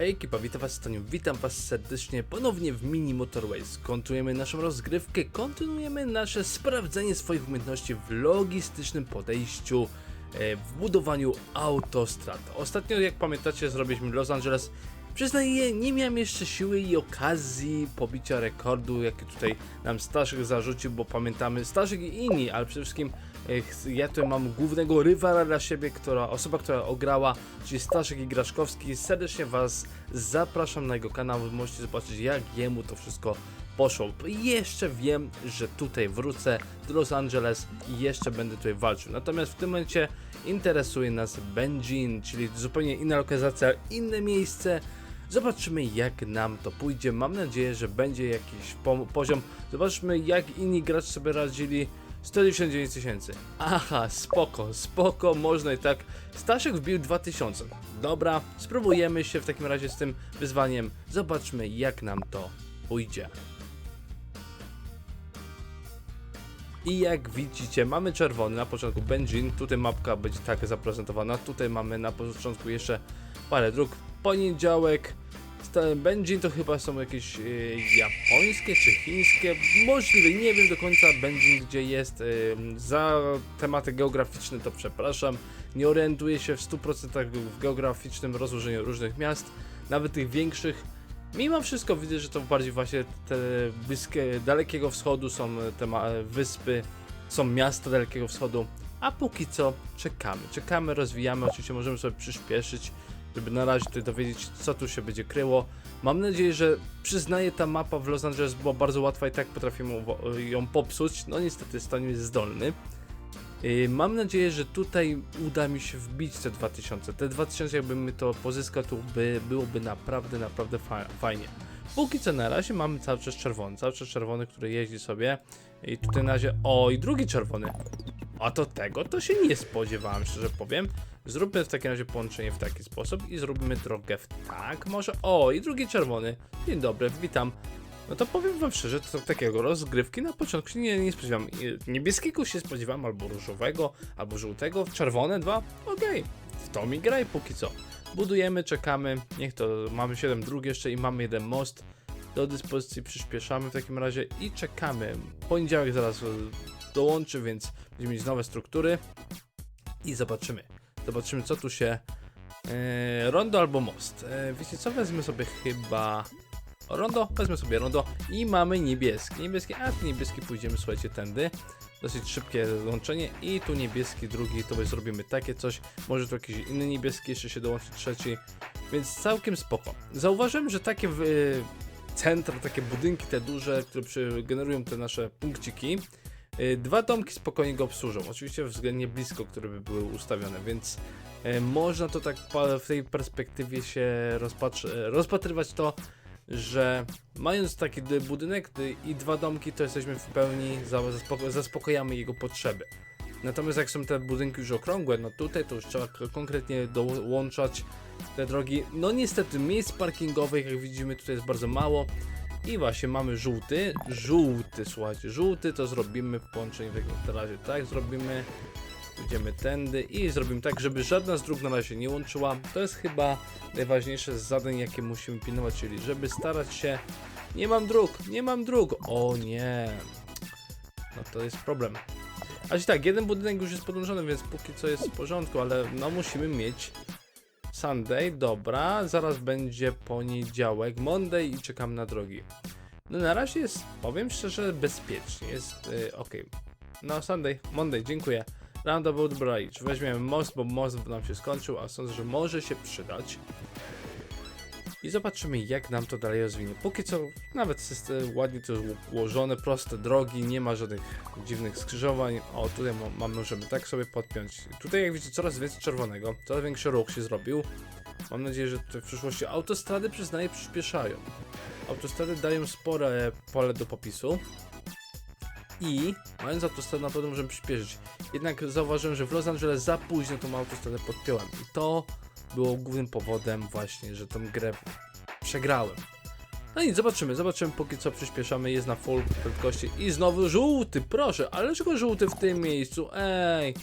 Hej ekipa, witam was Staniu, witam was serdecznie ponownie w Mini Motorways. Kontynuujemy naszą rozgrywkę, kontynuujemy nasze sprawdzenie swoich umiejętności w logistycznym podejściu, e, w budowaniu autostrad. Ostatnio, jak pamiętacie, zrobiliśmy Los Angeles. Przyznaję, nie miałem jeszcze siły i okazji pobicia rekordu, jaki tutaj nam Staszek zarzucił, bo pamiętamy Staszek i inni, ale przede wszystkim ja tutaj mam głównego rywala dla siebie, która, osoba, która ograła, czyli Staszek Igraszkowski. Serdecznie Was zapraszam na jego kanał, możecie zobaczyć jak jemu to wszystko poszło. Jeszcze wiem, że tutaj wrócę do Los Angeles i jeszcze będę tutaj walczył. Natomiast w tym momencie interesuje nas Benjin, czyli zupełnie inna lokalizacja, inne miejsce. Zobaczymy jak nam to pójdzie. Mam nadzieję, że będzie jakiś po poziom. Zobaczmy jak inni gracze sobie radzili. 199 tysięcy. Aha, spoko, spoko, można i tak. Staszek wbił 2000. Dobra, spróbujemy się w takim razie z tym wyzwaniem. Zobaczmy jak nam to pójdzie. I jak widzicie, mamy czerwony na początku Benjin, tutaj mapka będzie tak zaprezentowana, tutaj mamy na początku jeszcze parę dróg. Poniedziałek, Benjin to chyba są jakieś e, japońskie czy chińskie, możliwe, nie wiem do końca. Benjin gdzie jest, e, za tematy geograficzne to przepraszam, nie orientuję się w 100% w geograficznym rozłożeniu różnych miast, nawet tych większych, Mimo wszystko widzę, że to bardziej właśnie te bliskie, dalekiego wschodu są te wyspy, są miasta dalekiego wschodu, a póki co czekamy. Czekamy, rozwijamy, oczywiście możemy sobie przyspieszyć, żeby na razie tutaj dowiedzieć, co tu się będzie kryło. Mam nadzieję, że przyznaję ta mapa w Los Angeles była bardzo łatwa i tak potrafimy ją popsuć. No niestety stan jest zdolny. Yy, Mam nadzieję, że tutaj uda mi się wbić te 2000. Te 2000 jakbym to pozyskał, to by, byłoby naprawdę, naprawdę fa fajnie. Póki co na razie mamy cały czas czerwony, cały czas czerwony, który jeździ sobie i tutaj na razie, o i drugi czerwony. A to tego to się nie spodziewałem, szczerze powiem. Zróbmy w takim razie połączenie w taki sposób i zrobimy drogę w tak może. O i drugi czerwony. Dzień dobry, witam. No to powiem wam szczerze, to takiego rozgrywki na początku się nie, nie spodziewam. Niebieskiego się spodziewam, albo różowego, albo żółtego, czerwone dwa, okej. W to mi graj póki co. Budujemy, czekamy, niech to, mamy 7 dróg jeszcze i mamy jeden most. Do dyspozycji przyspieszamy w takim razie i czekamy. Poniedziałek zaraz dołączy, więc będziemy mieć nowe struktury i zobaczymy. Zobaczymy co tu się... E, rondo albo most. E, wiecie co, wezmę sobie chyba... Rondo, wezmę sobie rondo i mamy niebieski. Niebieski, a niebieski pójdziemy, słuchajcie, tędy. Dosyć szybkie łączenie i tu niebieski drugi, to zrobimy takie coś. Może tu jakiś inny niebieski jeszcze się dołączy trzeci, więc całkiem spoko. Zauważyłem, że takie w, centra, takie budynki te duże, które generują te nasze punkciki, dwa domki spokojnie go obsłużą. Oczywiście względnie blisko, które by były ustawione, więc y, można to tak w tej perspektywie się rozpatrzy, rozpatrywać to, że mając taki budynek i dwa domki, to jesteśmy w pełni, za- zaspoko- zaspokojamy jego potrzeby. Natomiast jak są te budynki już okrągłe, no tutaj to już trzeba konkretnie dołączać te drogi. No niestety miejsc parkingowych, jak widzimy, tutaj jest bardzo mało. I właśnie mamy żółty, żółty, słuchajcie, żółty to zrobimy w połączeniu w takim razie, tak, zrobimy, idziemy tędy i zrobimy tak, żeby żadna z dróg na razie nie łączyła. To jest chyba najważniejsze z zadań, jakie musimy pilnować, czyli żeby starać się, nie mam dróg, nie mam dróg, o nie, no to jest problem. A tak, jeden budynek już jest podłączony, więc póki co jest w porządku, ale no musimy mieć Sunday, dobra, zaraz będzie poniedziałek, Monday i czekam na drogi. No na razie jest, powiem szczerze, bezpiecznie, jest y, ok. No Sunday, Monday, dziękuję. Roundabout Bridge, weźmiemy most, bo most nam się skończył, a sądzę, że może się przydać. I zobaczymy jak nam to dalej rozwinie. Póki co nawet system ładnie to ułożone, proste drogi, nie ma żadnych dziwnych skrzyżowań. O, tutaj ma- mamy, możemy tak sobie podpiąć. Tutaj jak widzicie coraz więcej czerwonego, coraz większy ruch się zrobił. Mam nadzieję, że w przyszłości autostrady przyznaję przyspieszają. Autostrady dają spore pole do popisu. I mając autostradę na pewno możemy przyspieszyć. Jednak zauważyłem, że w Los Angeles za późno tą autostradę podpiąłem. I to było głównym powodem właśnie, że tą grę przegrałem. No nic, zobaczymy, zobaczymy póki co przyspieszamy, jest na full prędkości i znowu żółty, proszę, ale dlaczego żółty w tym miejscu, ej,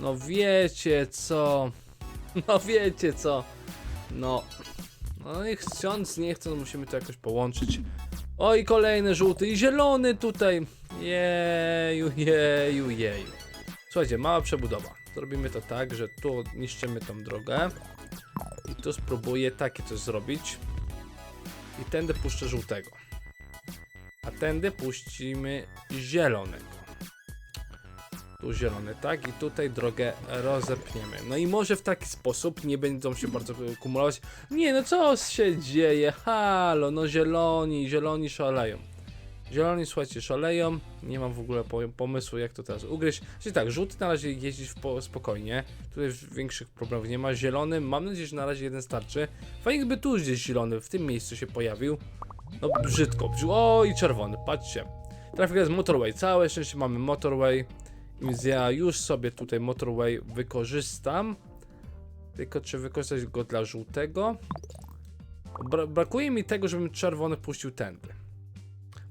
no wiecie co, no wiecie co, no, No i chcąc, nie chcąc, musimy to jakoś połączyć. O i kolejny żółty i zielony tutaj. Jeju, jeju, jeju. Słuchajcie, mała przebudowa. Zrobimy to tak, że tu niszczymy tą drogę. I tu spróbuję takie coś zrobić. I tędy puszczę żółtego. A tędy puścimy zielonego. Tu zielony, tak? I tutaj drogę rozepniemy. No i może w taki sposób nie będą się bardzo kumulować. Nie, no co się dzieje? Halo, no zieloni, zieloni szaleją. Zieloni, słuchajcie, szaleją. Nie mam w ogóle po- pomysłu, jak to teraz ugryźć. Czyli tak, żółty na razie jeździć spokojnie. Tutaj większych problemów nie ma. Zielony, mam nadzieję, że na razie jeden starczy. Fajnie, gdyby tu gdzieś zielony w tym miejscu się pojawił. No brzydko. O i czerwony, patrzcie. Trafik jest motorway. Całe szczęście mamy motorway. Więc ja już sobie tutaj motorway wykorzystam. Tylko czy wykorzystać go dla żółtego? Bra brakuje mi tego, żebym czerwony puścił tędy.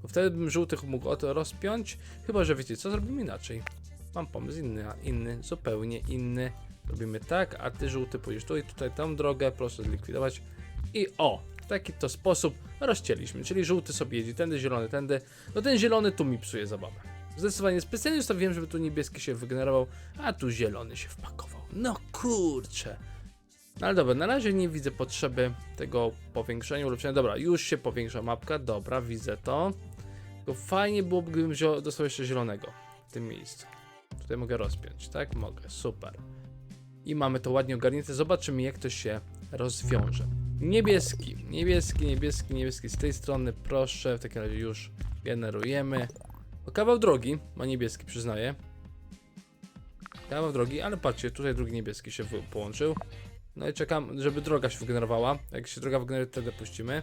Bo wtedy bym żółtych mógł o to rozpiąć. Chyba, że wiecie co, zrobimy inaczej. Mam pomysł inny, inny, zupełnie inny. Robimy tak, a ty żółty pójdziesz tu i tutaj tą drogę, proszę zlikwidować. I o, w taki to sposób rozcięliśmy. Czyli żółty sobie jedzie tędy, zielony tędy. No ten zielony tu mi psuje zabawę. Zdecydowanie specjalnie ustawiłem, żeby tu niebieski się wygenerował, a tu zielony się wpakował. No kurczę. No ale dobra, na razie nie widzę potrzeby tego powiększenia, ulepszenia. Dobra, już się powiększa mapka, dobra, widzę to. Tylko fajnie byłoby, gdybym wziął, dostał jeszcze zielonego w tym miejscu. Tutaj mogę rozpiąć, tak? Mogę, super. I mamy to ładnie ogarnięte. Zobaczymy, jak to się rozwiąże. Niebieski, niebieski, niebieski, niebieski z tej strony, proszę. W takim razie już generujemy. O, kawał drogi ma niebieski, przyznaję. Kawał drogi, ale patrzcie, tutaj drugi niebieski się połączył. No i czekam, żeby droga się wygenerowała. Jak się droga wygeneruje, wtedy puścimy.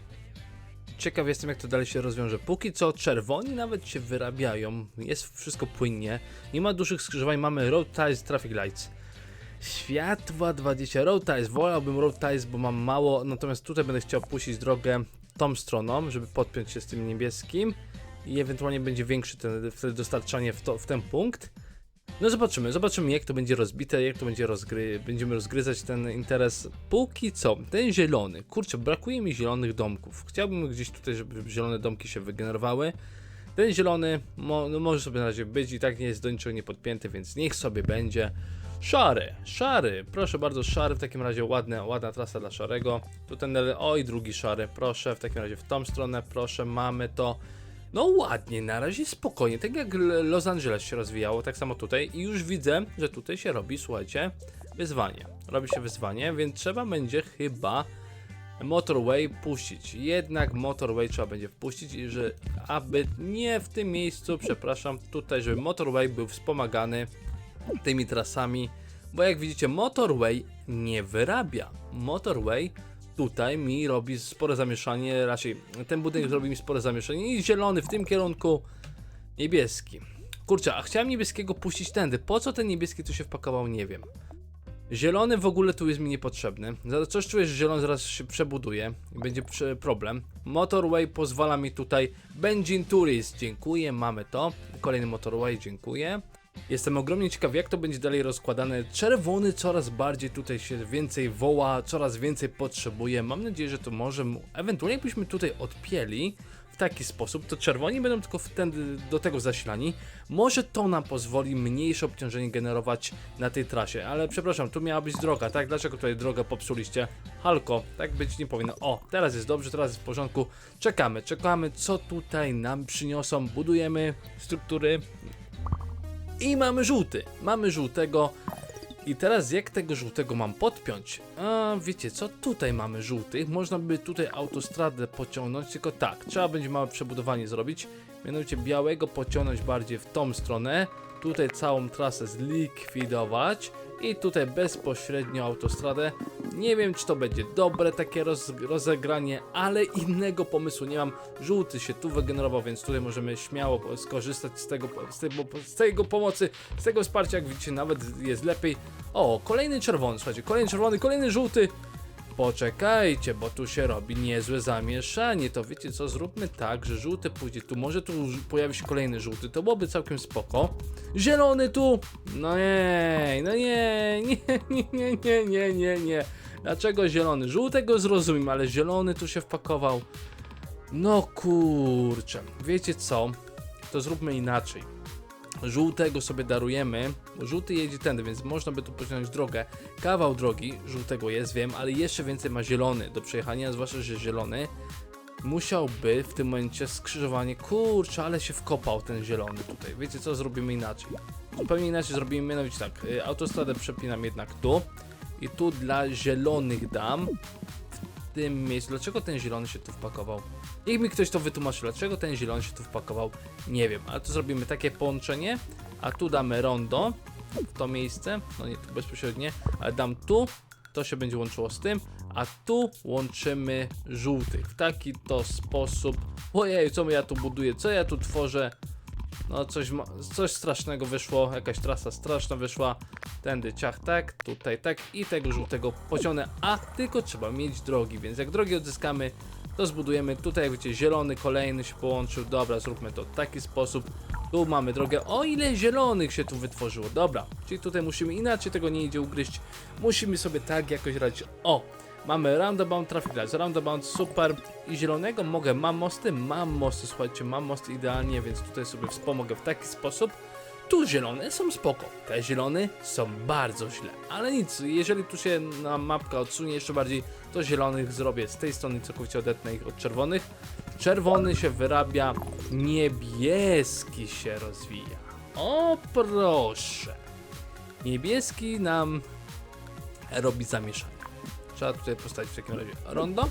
Ciekaw jestem, jak to dalej się rozwiąże. Póki co czerwoni nawet się wyrabiają. Jest wszystko płynnie. Nie ma dużych skrzyżowań. Mamy road ties, traffic lights. Światła 20. Road ties. Wolałbym road ties, bo mam mało. Natomiast tutaj będę chciał puścić drogę tą stroną, żeby podpiąć się z tym niebieskim. I ewentualnie będzie większy ten, wtedy dostarczanie w, to, w ten punkt. No zobaczymy, zobaczymy jak to będzie rozbite, jak to będzie rozgry... będziemy rozgryzać ten interes. Póki co, ten zielony, kurczę, brakuje mi zielonych domków. Chciałbym gdzieś tutaj, żeby zielone domki się wygenerowały. Ten zielony mo, no może sobie na razie być i tak nie jest do niczego nie podpięty, więc niech sobie będzie. Szary, szary, proszę bardzo, szary, w takim razie ładna, ładna trasa dla szarego. Tu ten, oj, drugi szary, proszę, w takim razie w tą stronę, proszę, mamy to. No ładnie, na razie spokojnie, tak jak Los Angeles się rozwijało, tak samo tutaj i już widzę, że tutaj się robi, słuchajcie, wyzwanie. Robi się wyzwanie, więc trzeba będzie chyba Motorway puścić. Jednak Motorway trzeba będzie wpuścić i że aby nie w tym miejscu, przepraszam, tutaj, żeby Motorway był wspomagany tymi trasami, bo jak widzicie Motorway nie wyrabia. Motorway tutaj mi robi spore zamieszanie, raczej ten budynek robi mi spore zamieszanie i zielony w tym kierunku, niebieski. Kurczę, a chciałem niebieskiego puścić tędy. Po co ten niebieski tu się wpakował, nie wiem. Zielony w ogóle tu jest mi niepotrzebny. Za coś czuję, że zielony zaraz się przebuduje i będzie problem. Motorway pozwala mi tutaj. Benzin Tourist, dziękuję, mamy to. Kolejny motorway, dziękuję. Jestem ogromnie ciekaw, jak to będzie dalej rozkładane. Czerwony coraz bardziej tutaj się więcej woła, coraz więcej potrzebuje. Mam nadzieję, że to może. Ewentualnie jakbyśmy tutaj odpięli w taki sposób, to czerwoni będą tylko wtedy do tego zasilani. Może to nam pozwoli mniejsze obciążenie generować na tej trasie. Ale przepraszam, tu miała być droga, tak? Dlaczego tutaj drogę popsuliście? Halko, tak być nie powinno. O, teraz jest dobrze, teraz jest w porządku. Czekamy, czekamy, co tutaj nam przyniosą. Budujemy struktury, i mamy żółty. Mamy żółtego. I teraz jak tego żółtego mam podpiąć? A wiecie co? Tutaj mamy żółtych. Można by tutaj autostradę pociągnąć, tylko tak, trzeba będzie małe przebudowanie zrobić. Mianowicie białego pociągnąć bardziej w tą stronę. Tutaj całą trasę zlikwidować. I tutaj bezpośrednio autostradę. Nie wiem, czy to będzie dobre takie roz, rozegranie, ale innego pomysłu nie mam. Żółty się tu wygenerował, więc tutaj możemy śmiało skorzystać z tego, z tego, z tego pomocy, z tego wsparcia. Jak widzicie, nawet jest lepiej. O, kolejny czerwony, słuchajcie, kolejny czerwony, kolejny żółty. Poczekajcie, bo tu się robi niezłe zamieszanie. To wiecie co, zróbmy tak, że żółty pójdzie tu. Może tu pojawi się kolejny żółty, to byłoby całkiem spoko. Zielony tu! No nie, no nie, nie, nie, nie, nie, nie, nie, nie. Dlaczego zielony? Żółtego zrozumiem, ale zielony tu się wpakował. No kurczę. Wiecie co? To zróbmy inaczej. Żółtego sobie darujemy, żółty jedzie tędy, więc można by tu pociągnąć drogę. Kawał drogi żółtego jest, wiem, ale jeszcze więcej ma zielony do przejechania, zwłaszcza, że zielony musiałby w tym momencie skrzyżowanie. Kurczę, ale się wkopał ten zielony tutaj. Wiecie co? Zrobimy inaczej. Zupełnie inaczej zrobimy, mianowicie tak. y, Autostradę przepinam jednak tu. I tu dla zielonych dam. W tym miejscu. Dlaczego ten zielony się tu wpakował? Niech mi ktoś to wytłumaczy, dlaczego ten zielony się tu wpakował. Nie wiem, ale tu zrobimy takie połączenie. A tu damy rondo w to miejsce. No nie tu bezpośrednie, ale dam tu. To się będzie łączyło z tym. A tu łączymy żółtych. W taki to sposób. Ojej, co ja tu buduję? Co ja tu tworzę? No coś, coś strasznego wyszło, jakaś trasa straszna wyszła. Tędy ciach tak, tutaj tak i tego żółtego pociągnę, a tylko trzeba mieć drogi, więc jak drogi odzyskamy, to zbudujemy. Tutaj jak widzicie zielony kolejny się połączył, dobra zróbmy to w taki sposób. Tu mamy drogę, o ile zielonych się tu wytworzyło, dobra, czyli tutaj musimy inaczej tego nie idzie ugryźć, musimy sobie tak jakoś radzić, o, Mamy roundabout, traffic lights, roundabout, super. I zielonego mogę, mam mosty? Mam mosty, słuchajcie, mam mosty idealnie, więc tutaj sobie wspomogę w taki sposób. Tu zielone są spoko, te zielone są bardzo źle, ale nic, jeżeli tu się na mapka odsunie jeszcze bardziej, to zielonych zrobię z tej strony, całkowicie odetnę ich od czerwonych. Czerwony się wyrabia, niebieski się rozwija. O proszę. Niebieski nam robi zamieszanie. Trzeba tutaj postawić w takim razie rondo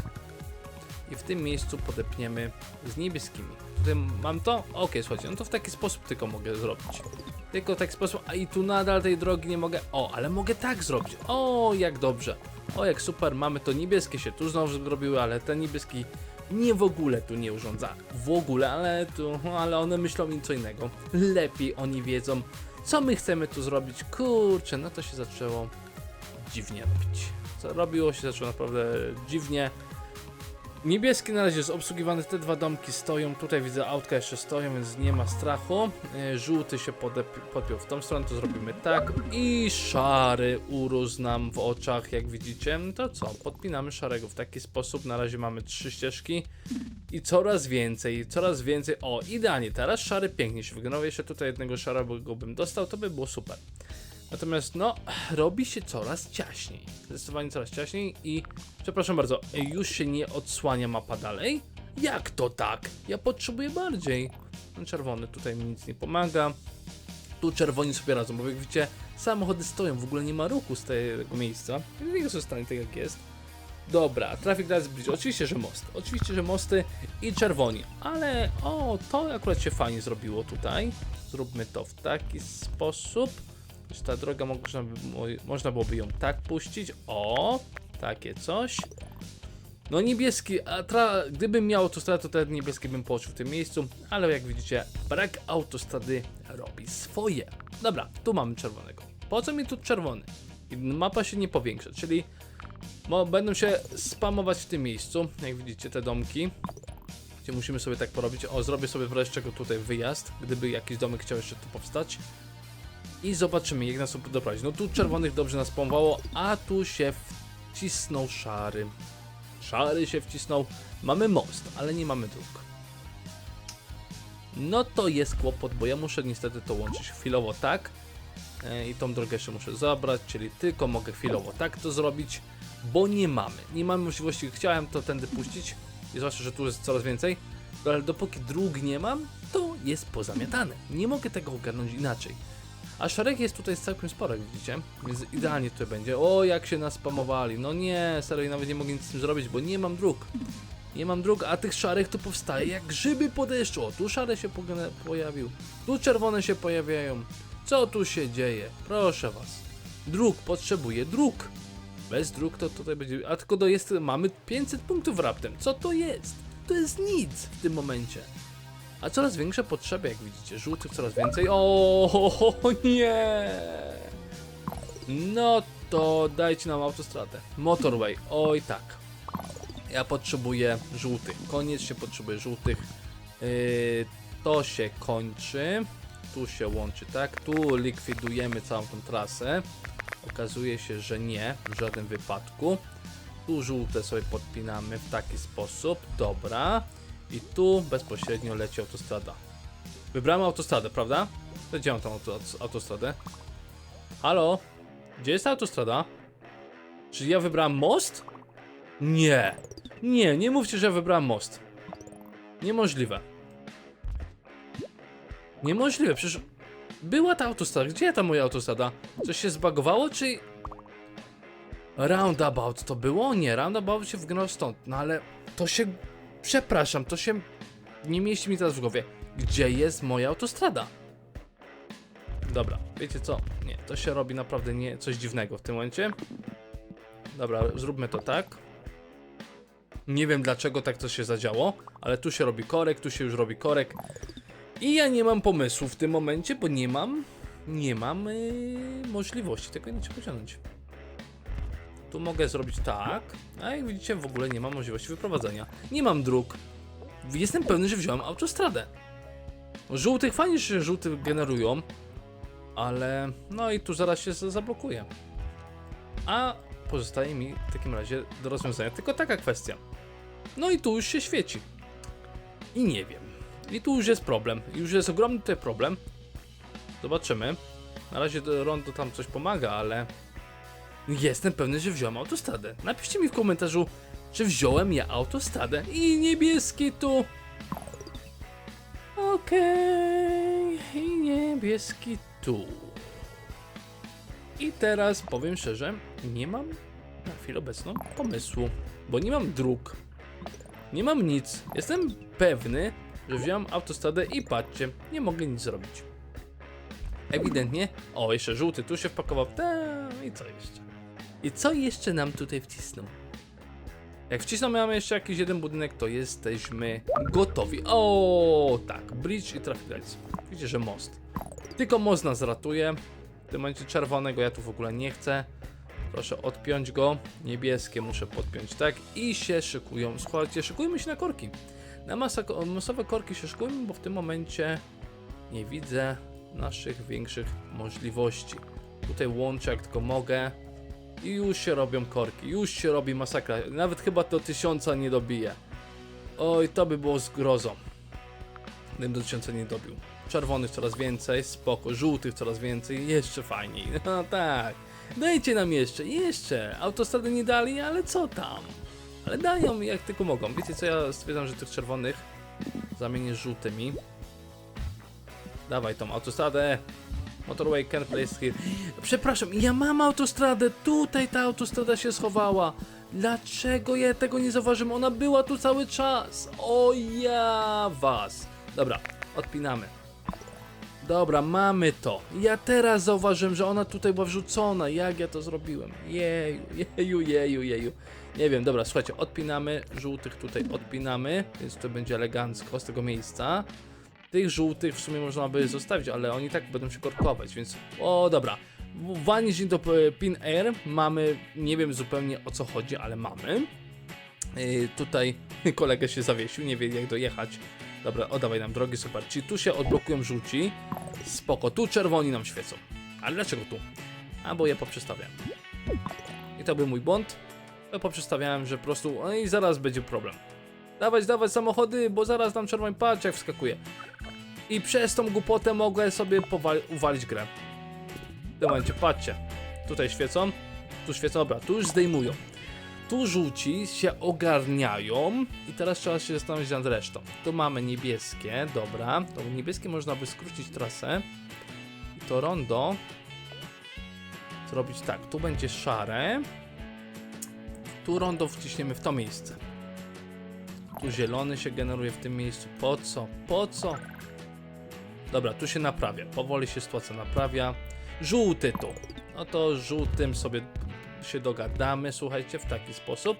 i w tym miejscu podepniemy z niebieskimi. Tutaj mam to? Ok, słuchajcie, no to w taki sposób tylko mogę zrobić. Tylko w taki sposób, a i tu nadal tej drogi nie mogę. O, ale mogę tak zrobić. O, jak dobrze. O, jak super, mamy to niebieskie się tu znowu zrobiły, ale ten niebieski nie w ogóle tu nie urządza. W ogóle, ale tu, ale one myślą im co innego. Lepiej oni wiedzą, co my chcemy tu zrobić. Kurczę, no to się zaczęło dziwnie robić. Co robiło się zaczęło naprawdę dziwnie. Niebieski na razie jest obsługiwany, te dwa domki stoją, tutaj widzę autka jeszcze stoją, więc nie ma strachu. E, Żółty się podpiął w tą stronę, to zrobimy tak. I szary urósł nam w oczach, jak widzicie. No To co, podpinamy szarego w taki sposób, na razie mamy trzy ścieżki. I coraz więcej, coraz więcej. O, idealnie, teraz szary pięknie się wyglądał. Jeszcze tutaj jednego szarego bym dostał, to by było super. Natomiast no, robi się coraz ciaśniej. Zdecydowanie coraz ciaśniej i przepraszam bardzo, już się nie odsłania mapa dalej? Jak to tak? Ja potrzebuję bardziej. Czerwony tutaj mi nic nie pomaga. Tu czerwoni sobie radzą, bo jak widzicie, samochody stoją, w ogóle nie ma ruchu z tego miejsca. Niech zostanie tak jak jest. Dobra, traffic lights bridge. Oczywiście, że most. Oczywiście, że mosty i czerwoni. Ale o, to akurat się fajnie zrobiło tutaj. Zróbmy to w taki sposób. Że Ta droga można, by, mo- można byłoby ją tak puścić. O, takie coś. No niebieski, a gdybym miał autostradę, to ten niebieski bym położył w tym miejscu, ale jak widzicie, brak autostrady robi swoje. Dobra, tu mamy czerwonego. Po co mi tu czerwony? Mapa się nie powiększa, czyli będą się spamować w tym miejscu, jak widzicie te domki. Gdzie musimy sobie tak porobić. O, zrobię sobie wreszcie go tutaj wyjazd, gdyby jakiś domek chciał jeszcze tu powstać. I zobaczymy, jak nas tu doprowadzi. No tu czerwonych dobrze nas spamowało, a tu się wcisnął szary. Szary się wcisnął. Mamy most, ale nie mamy dróg. No to jest kłopot, bo ja muszę niestety to łączyć chwilowo tak. E, I tą drogę jeszcze muszę zabrać, czyli tylko mogę chwilowo tak to zrobić, bo nie mamy. Nie mamy możliwości, chciałem to tędy puścić, i zwłaszcza, że tu jest coraz więcej, ale dopóki dróg nie mam, to jest pozamiatane. Nie mogę tego ogarnąć inaczej. A szarek jest tutaj całkiem sporo, jak widzicie, więc idealnie tutaj będzie. O, jak się nas spamowali. No nie, serio, nawet nie mogę nic z tym zrobić, bo nie mam dróg. Nie mam dróg, a tych szarych tu powstaje jak grzyby po deszczu. O, tu szary się pojawił, tu czerwone się pojawiają. Co tu się dzieje? Proszę was. Dróg, potrzebuję dróg. Bez dróg to tutaj będzie. A tylko do jest, mamy 500 punktów raptem. Co to jest? To jest nic w tym momencie. A coraz większe potrzeby, jak widzicie. Żółtych coraz więcej. O nie! No to dajcie nam autostradę. Motorway. Oj tak. Ja potrzebuję żółtych. Koniecznie potrzebuję żółtych. Yy, to się kończy. Tu się łączy, tak? Tu likwidujemy całą tą trasę. Okazuje się, że nie, w żadnym wypadku. Tu żółte sobie podpinamy w taki sposób, dobra. I tu bezpośrednio leci autostrada. Wybrałem autostradę, prawda? Mam tą auto, autostradę? Halo? Gdzie jest ta autostrada? Czy ja wybrałem most? Nie. Nie, nie mówcie, że ja wybrałem most. Niemożliwe. Niemożliwe, przecież była ta autostrada. Gdzie ta moja autostrada? Coś się zbagowało, czy... Roundabout to było? Nie, roundabout się wgnął stąd. No ale to się... Przepraszam, to się... Nie mieści mi teraz w głowie. Gdzie jest moja autostrada? Dobra, wiecie co? Nie, to się robi naprawdę nie coś dziwnego w tym momencie. Dobra, zróbmy to tak. Nie wiem dlaczego tak to się zadziało, ale tu się robi korek, tu się już robi korek. I ja nie mam pomysłu w tym momencie, bo nie mam, nie mam yy, możliwości tego inaczej pociągnąć. Tu mogę zrobić tak, a jak widzicie w ogóle nie mam możliwości wyprowadzenia. Nie mam dróg. Jestem pewny, że wziąłem autostradę. Żółtych fajnie że żółty generują, ale no i tu zaraz się zablokuje. A pozostaje mi w takim razie do rozwiązania tylko taka kwestia. No i tu już się świeci. I nie wiem. I tu już jest problem. Już jest ogromny tutaj problem. Zobaczymy. Na razie rondo tam coś pomaga, ale jestem pewny, że wziąłem autostradę. Napiszcie mi w komentarzu, czy wziąłem ja autostradę. I niebieski tu. Okej. I niebieski tu. I teraz powiem szczerze, nie mam na chwilę obecną pomysłu, bo nie mam dróg. Nie mam nic. Jestem pewny, że wziąłem autostradę i patrzcie, nie mogę nic zrobić. Ewidentnie. O, jeszcze żółty tu się wpakował. Tam, I co jeszcze? I co jeszcze nam tutaj wcisnął? Jak wcisną mamy jeszcze jakiś jeden budynek, to jesteśmy gotowi. O, tak, bridge i lights. Widzicie, że most. Tylko most nas ratuje. W tym momencie czerwonego ja tu w ogóle nie chcę. Proszę odpiąć go. Niebieskie muszę podpiąć, tak? I się szykują. Słuchajcie, szykujmy się na korki. Na masowe korki się szykujmy, bo w tym momencie nie widzę naszych większych możliwości. Tutaj łączę jak tylko mogę. I już się robią korki, już się robi masakra. Nawet chyba do tysiąca nie dobije. Oj, to by było zgrozą. Gdybym do tysiąca nie dobił. Czerwonych coraz więcej, spoko, żółtych coraz więcej, jeszcze fajniej. No tak. Dajcie nam jeszcze, jeszcze. Autostrady nie dali, ale co tam? Ale dają jak tylko mogą. Wiecie co, ja stwierdzam, że tych czerwonych zamienię z żółtymi. Dawaj tą autostradę. Motorway can place here. Przepraszam, ja mam autostradę. Tutaj ta autostrada się schowała. Dlaczego ja tego nie zauważyłem? Ona była tu cały czas. O ja was. Dobra, odpinamy. Dobra, mamy to. Ja teraz zauważyłem, że ona tutaj była wrzucona. Jak ja to zrobiłem? Jeju, jeju, jeju, jeju. Nie wiem, dobra, słuchajcie, odpinamy. Żółtych tutaj odpinamy, więc to będzie elegancko z tego miejsca. Tych żółtych w sumie można by zostawić, ale oni tak będą się korkować, więc... O, dobra. Vanish into pin air mamy, nie wiem zupełnie o co chodzi, ale mamy. Yy, tutaj kolega się zawiesił, nie wie jak dojechać. Dobra, oddawaj nam drogi, super. Czyli tu się odblokują żółci. Spoko, tu czerwoni nam świecą. Ale dlaczego tu? A bo ja poprzestawiam. I to był mój błąd. Ja poprzestawiałem, że po prostu. No i zaraz będzie problem. Dawać, dawać samochody, bo zaraz nam czerwony patrz jak wskakuje. I przez tą głupotę mogę sobie uwalić grę. W tym momencie, patrzcie. Tutaj świecą, tu świecą, dobra, tu już zdejmują. Tu żółci się ogarniają i teraz trzeba się zastanowić nad resztą. Tu mamy niebieskie, dobra. To niebieskie można by skrócić trasę. I to rondo zrobić tak. Tu będzie szare. Tu rondo wciśniemy w to miejsce. Tu zielony się generuje w tym miejscu. Po co? Po co? Dobra, tu się naprawia. Powoli się sytuacja naprawia. Żółty tu. No to żółtym sobie się dogadamy, słuchajcie, w taki sposób.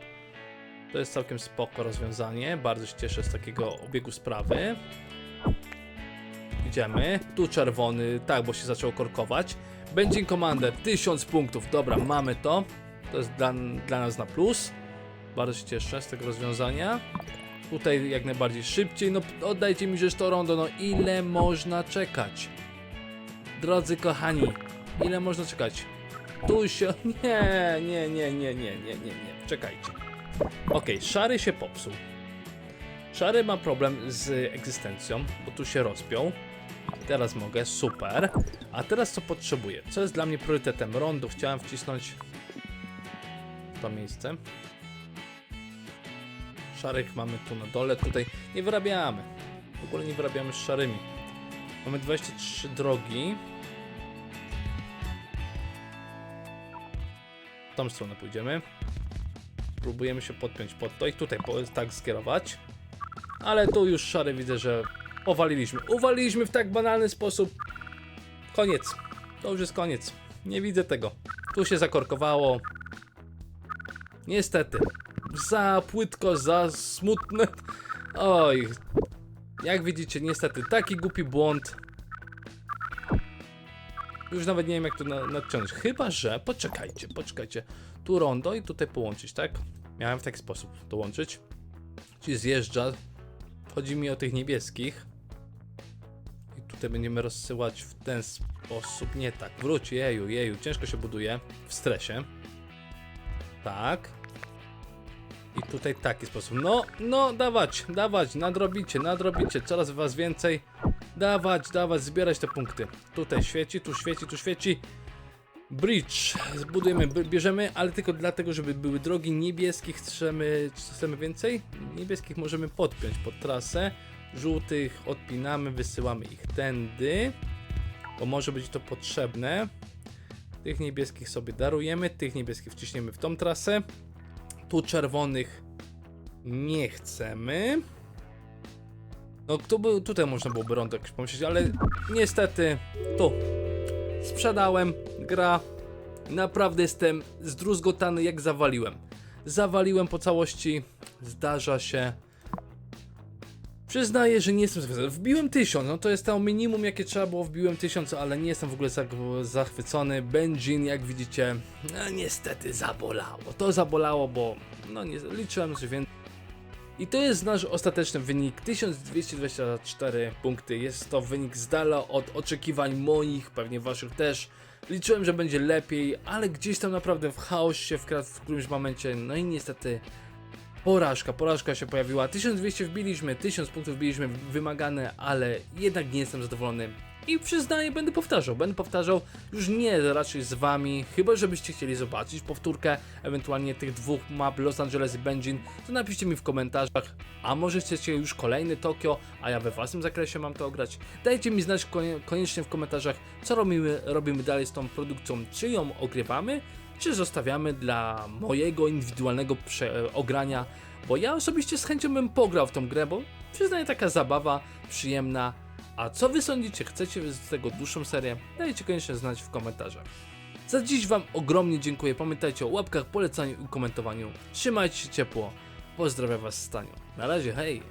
To jest całkiem spoko rozwiązanie. Bardzo się cieszę z takiego obiegu sprawy. Idziemy. Tu czerwony, tak, bo się zaczął korkować. Będzie Commander, 1000 punktów. Dobra, mamy to. To jest dla, dla nas na plus. Bardzo się cieszę z tego rozwiązania. Tutaj jak najbardziej szybciej. No oddajcie mi rzecz to rondo. No ile można czekać? Drodzy kochani, ile można czekać? tu się... Nie, nie, nie, nie, nie, nie, nie, nie. Czekajcie. Okej, szary się popsuł. Szary ma problem z egzystencją, bo tu się rozpiął. Teraz mogę, super. A teraz co potrzebuję? Co jest dla mnie priorytetem? Rondo chciałem wcisnąć to miejsce. Szarych mamy tu na dole, tutaj nie wyrabiamy. W ogóle nie wyrabiamy z szarymi. Mamy 23 drogi. W tą stronę pójdziemy. Próbujemy się podpiąć pod to i tutaj tak skierować. Ale tu już szary widzę, że powaliliśmy. Uwaliliśmy w tak banalny sposób. Koniec. To już jest koniec. Nie widzę tego. Tu się zakorkowało. Niestety. Za płytko, za smutne. Oj. Jak widzicie, niestety, taki głupi błąd. Już nawet nie wiem, jak to na, nadciągnąć. Chyba, że. Poczekajcie, poczekajcie. Tu rondo i tutaj połączyć, tak? Miałem w taki sposób to łączyć. Czyli zjeżdża. Chodzi mi o tych niebieskich. I tutaj będziemy rozsyłać w ten sposób. Nie tak. Wróć, jeju, jeju. Ciężko się buduje. W stresie. Tak. Tutaj taki sposób. No, no, dawać, dawać, nadrobicie, nadrobicie, coraz was więcej. Dawać, dawać, zbierać te punkty. Tutaj świeci, tu świeci, tu świeci. Bridge zbudujemy, bierzemy, ale tylko dlatego, żeby były drogi niebieskich. Chcemy, chcemy więcej? Niebieskich możemy podpiąć pod trasę. Żółtych odpinamy, wysyłamy ich tędy, bo może być to potrzebne. Tych niebieskich sobie darujemy, tych niebieskich wciśniemy w tą trasę. Tu czerwonych nie chcemy. No tu by, tutaj można byłoby rondo jakieś pomyśleć, ale niestety tu sprzedałem gra. Naprawdę jestem zdruzgotany jak zawaliłem. Zawaliłem po całości. Zdarza się. Przyznaję, że nie jestem zachwycony. Wbiłem 1000, no to jest to minimum jakie trzeba było, wbiłem 1000, ale nie jestem w ogóle zach- zachwycony. Benjin, jak widzicie, no, niestety zabolało. To zabolało, bo no nie liczyłem, że więcej. I to jest nasz ostateczny wynik 1224 punkty. Jest to wynik z dala od oczekiwań moich, pewnie waszych też. Liczyłem, że będzie lepiej, ale gdzieś tam naprawdę w chaosie w, w którymś momencie, no i niestety porażka, porażka się pojawiła. 1200 wbiliśmy, 1000 punktów wbiliśmy wymagane, ale jednak nie jestem zadowolony. I przyznaję, będę powtarzał, będę powtarzał już nie raczej z wami, chyba żebyście chcieli zobaczyć powtórkę ewentualnie tych dwóch map Los Angeles i Benjin, to napiszcie mi w komentarzach, a może chcecie już kolejny Tokio, a ja we własnym zakresie mam to ograć. Dajcie mi znać konie- koniecznie w komentarzach, co robimy, robimy dalej z tą produkcją, czy ją ogrywamy, czy zostawiamy dla mojego indywidualnego ogrania, bo ja osobiście z chęcią bym pograł w tą grę, bo przyznaję taka zabawa, przyjemna, a co wy sądzicie? Chcecie z tego dłuższą serię? Dajcie koniecznie znać w komentarzach. Za dziś wam ogromnie dziękuję. Pamiętajcie o łapkach, polecaniu i komentowaniu. Trzymajcie się ciepło. Pozdrawiam was Staniu. Na razie, hej!